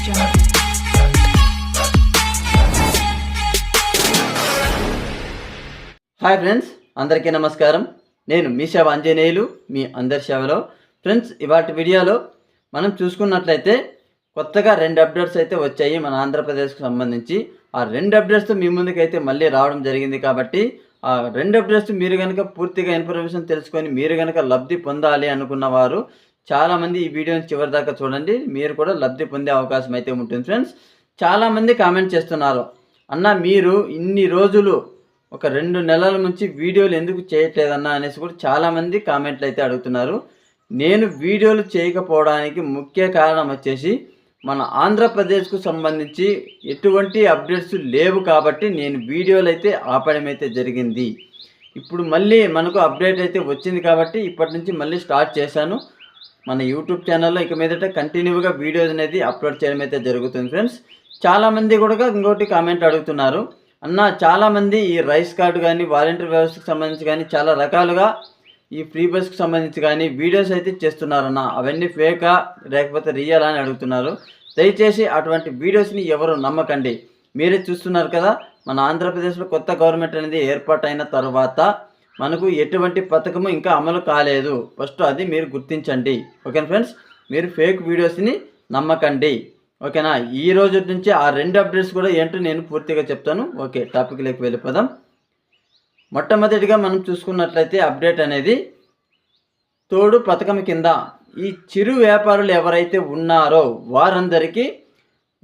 Hi friends అందరికీ నమస్కారం. నేను మీ సేవ ఆంజనేయులు మీ అందరి సేవలో. ఫ్రెండ్స్ ఇవాటి వీడియోలో మనం చూసుకున్నట్లయితే కొత్తగా రెండు అప్డేట్స్ అయితే వచ్చాయి మన ఆంధ్రప్రదేశ్కు సంబంధించి. ఆ రెండు అప్డేట్స్తో మీ ముందుకైతే మళ్ళీ రావడం జరిగింది కాబట్టి ఆ రెండు అప్డేట్స్ మీరు కనుక పూర్తిగా ఇన్ఫర్మేషన్ తెలుసుకొని మీరు కనుక లబ్ధి పొందాలి అనుకున్న వారు చాలామంది ఈ వీడియోని చివరి దాకా చూడండి. మీరు కూడా లబ్ధి పొందే అవకాశం అయితే ఉంటుంది ఫ్రెండ్స్. చాలామంది కామెంట్ చేస్తున్నారు. అన్న మీరు ఇన్ని రోజులు ఒక రెండు నెలల నుంచి వీడియోలు ఎందుకు చేయట్లేదన్నా? అనేసి కూడా చాలామంది కామెంట్లు అయితే అడుగుతున్నారు. నేను వీడియోలు చేయకపోవడానికి ముఖ్య కారణం వచ్చేసి మన ఆంధ్రప్రదేశ్కు సంబంధించి ఎటువంటి అప్డేట్స్ లేవు కాబట్టి నేను వీడియోలు అయితే ఆపడం అయితే జరిగింది. ఇప్పుడు మళ్ళీ మనకు అప్డేట్ అయితే వచ్చింది కాబట్టి ఇప్పటి నుంచి మళ్ళీ స్టార్ట్ చేశాను. మన యూట్యూబ్ ఛానల్లో ఇక మీదట కంటిన్యూగా వీడియోస్ అనేది అప్లోడ్ చేయడం అయితే జరుగుతుంది ఫ్రెండ్స్ చాలామంది కూడా ఇంకోటి కామెంట్ అడుగుతున్నారు. అన్న చాలామంది ఈ రైస్ కార్డు కానీ వాలంటీర్ వ్యవస్థకు సంబంధించి కానీ చాలా రకాలుగా ఈ ఫ్రీ బస్కి సంబంధించి కానీ వీడియోస్ అయితే చేస్తున్నారన్న. అవన్నీ ఫేకా లేకపోతే రియల్ అని అడుగుతున్నారు. దయచేసి అటువంటి వీడియోస్ని ఎవరు నమ్మకండి. మీరే చూస్తున్నారు కదా మన ఆంధ్రప్రదేశ్లో కొత్త గవర్నమెంట్ అనేది ఏర్పాటైన తర్వాత మనకు ఎటువంటి పథకము ఇంకా అమలు కాలేదు. ఫస్ట్ అది మీరు గుర్తించండి. ఓకేనా ఫ్రెండ్స్? మీరు ఫేక్ వీడియోస్ని నమ్మకండి. ఓకేనా? ఈ రోజు నుంచి ఆ రెండు అప్డేట్స్ కూడా ఏంటో నేను పూర్తిగా చెప్తాను. ఓకే టాపిక్లోకి వెళ్ళిపోదాం. మొట్టమొదటిగా మనం చూసుకున్నట్లయితే అప్డేట్ అనేది తోడు పథకం కింద ఈ చిరు వ్యాపారులు ఎవరైతే ఉన్నారో వారందరికీ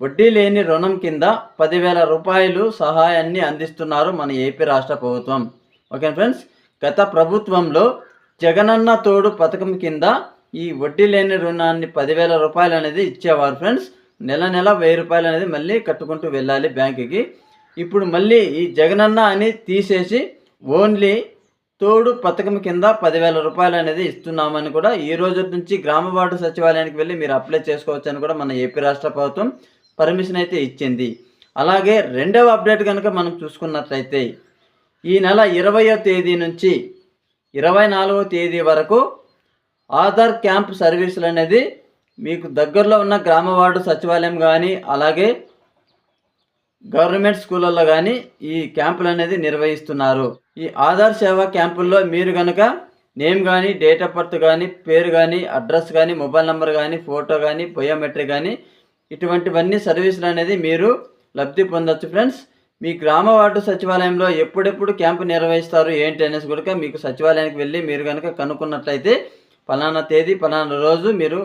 వడ్డీ లేని రుణం కింద పదివేల రూపాయలు సహాయాన్ని అందిస్తున్నారు మన ఏపీ రాష్ట్ర ప్రభుత్వం. Okay friends? గత ప్రభుత్వంలో జగనన్న తోడు పథకం కింద ఈ వడ్డీ లేని రుణాన్ని పదివేల రూపాయలు అనేది ఇచ్చేవారు ఫ్రెండ్స్. నెల నెల వెయ్యి రూపాయలు అనేది మళ్ళీ కట్టుకుంటూ వెళ్ళాలి బ్యాంకుకి. ఇప్పుడు మళ్ళీ ఈ జగనన్న అని తీసేసి ఓన్లీ తోడు పథకం కింద పదివేల రూపాయలు అనేది ఇస్తున్నామని కూడా ఈ రోజు నుంచి గ్రామ వార్డు సచివాలయానికి వెళ్ళి మీరు అప్లై చేసుకోవచ్చు అని కూడా మన ఏపీ రాష్ట్ర ప్రభుత్వం పర్మిషన్ అయితే ఇచ్చింది. అలాగే రెండవ అప్డేట్ కనుక మనం చూసుకున్నట్లయితే ఈ నెల ఇరవయో తేదీ నుంచి ఇరవై నాలుగో తేదీ వరకు ఆధార్ క్యాంప్ సర్వీసులు అనేది మీకు దగ్గరలో ఉన్న గ్రామ వార్డు సచివాలయం కానీ అలాగే గవర్నమెంట్ స్కూళ్ళల్లో కానీ ఈ క్యాంపులు అనేది నిర్వహిస్తున్నారు. ఈ ఆధార్ సేవా క్యాంపుల్లో మీరు కనుక నేమ్ కానీ డేట్ ఆఫ్ బర్త్ కానీ పేరు కానీ అడ్రస్ కానీ మొబైల్ నెంబర్ కానీ ఫోటో కానీ బయోమెట్రిక్ కానీ ఇటువంటివన్నీ సర్వీసులు అనేది మీరు లబ్ధి పొందొచ్చు ఫ్రెండ్స్. మీ గ్రామ వార్డు సచివాలయంలో ఎప్పుడెప్పుడు క్యాంపు నిర్వహిస్తారు ఏంటి అనేసి కనుక మీకు సచివాలయానికి వెళ్ళి మీరు కనుక కనుక్కున్నట్లయితే ఫలానా తేదీ ఫలానా రోజు మీరు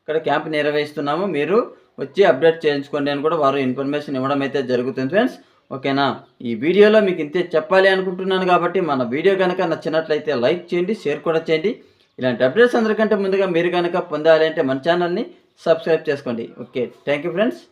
ఇక్కడ క్యాంప్ నిర్వహిస్తున్నాము. మీరు వచ్చి అప్డేట్ చేయించుకోండి అని కూడా వారు ఇన్ఫర్మేషన్ ఇవ్వడం అయితే జరుగుతుంది ఫ్రెండ్స్. ఓకేనా? ఈ వీడియోలో మీకు ఇంతే చెప్పాలి అనుకుంటున్నాను కాబట్టి మన వీడియో కనుక నచ్చినట్లయితే లైక్ చేయండి షేర్ కూడా చేయండి. ఇలాంటి అప్డేట్స్ అందరికంటే ముందుగా మీరు కనుక పొందాలి అంటే మన ఛానల్ని సబ్స్క్రైబ్ చేసుకోండి. Okay thank you friends.